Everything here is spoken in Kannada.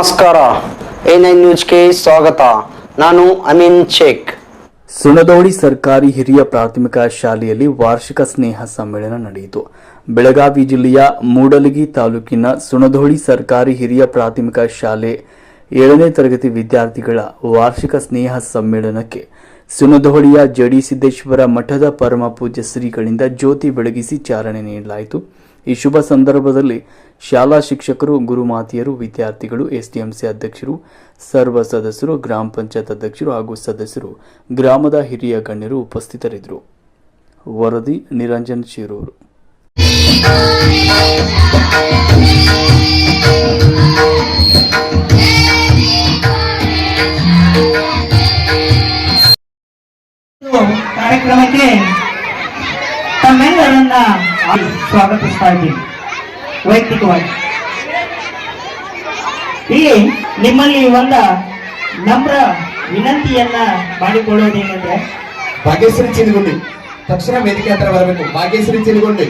ನಮಸ್ಕಾರ. ಎ ನೈನ್ ನ್ಯೂಸ್ಗೆ ಸ್ವಾಗತ. ನಾನು ಅಮೀನ್ ಶೇಖ್. ಸುಣದೋಡಿ ಸರ್ಕಾರಿ ಹಿರಿಯ ಪ್ರಾಥಮಿಕ ಶಾಲೆಯಲ್ಲಿ ವಾರ್ಷಿಕ ಸ್ನೇಹ ಸಮ್ಮೇಳನ ನಡೆಯಿತು. ಬೆಳಗಾವಿ ಜಿಲ್ಲೆಯ ಮೂಡಲಗಿ ತಾಲೂಕಿನ ಸುಣದೋಡಿ ಸರ್ಕಾರಿ ಹಿರಿಯ ಪ್ರಾಥಮಿಕ ಶಾಲೆ ಏಳನೇ ತರಗತಿ ವಿದ್ಯಾರ್ಥಿಗಳ ವಾರ್ಷಿಕ ಸ್ನೇಹ ಸಮ್ಮೇಳನಕ್ಕೆ ಸುನದೋಳಿಯ ಜಡಿ ಸಿದ್ದೇಶ್ವರ ಮಠದ ಪರಮ ಪೂಜ್ಯ ಶ್ರೀಗಳಿಂದ ಜ್ಯೋತಿ ಬೆಳಗಿಸಿ ಚಾಲನೆ ನೀಡಲಾಯಿತು. ಈ ಶುಭ ಸಂದರ್ಭದಲ್ಲಿ ಶಾಲಾ ಶಿಕ್ಷಕರು, ಗುರುಮಾತಿಯರು, ವಿದ್ಯಾರ್ಥಿಗಳು, ಎಸ್ಡಿಎಂಸಿ ಅಧ್ಯಕ್ಷರು, ಸರ್ವ ಸದಸ್ಯರು, ಗ್ರಾಮ ಪಂಚಾಯತ್ ಅಧ್ಯಕ್ಷರು ಹಾಗೂ ಸದಸ್ಯರು, ಗ್ರಾಮದ ಹಿರಿಯ ಗಣ್ಯರು ಉಪಸ್ಥಿತರಿದ್ದರು. ವರದಿ ನಿರಂಜನ್ ಶಿರೂರು. ಕಾರ್ಯಕ್ರಮಕ್ಕೆ ತಮ್ಮೆಲ್ಲರನ್ನ ಸ್ವಾಗತಿಸ್ತಾ ಇದ್ದೀನಿ ವೈಯಕ್ತಿಕವಾಗಿ ಇಲ್ಲಿ ನಿಮ್ಮಲ್ಲಿ ಒಂದ ನಮ್ರ ವಿನಂತಿಯನ್ನ ಮಾಡಿಕೊಳ್ಳೋದೇನೆಂದ್ರೆ ಭಾಗ್ಯಶ್ರೀ ಚಿನಗುಂಡಿ ತಕ್ಷಣ ವೇದಿಕೆ ಹತ್ರ ಬರಬೇಕು. ಭಾಗ್ಯಶ್ರೀ ಚಿನಗುಂಡಿ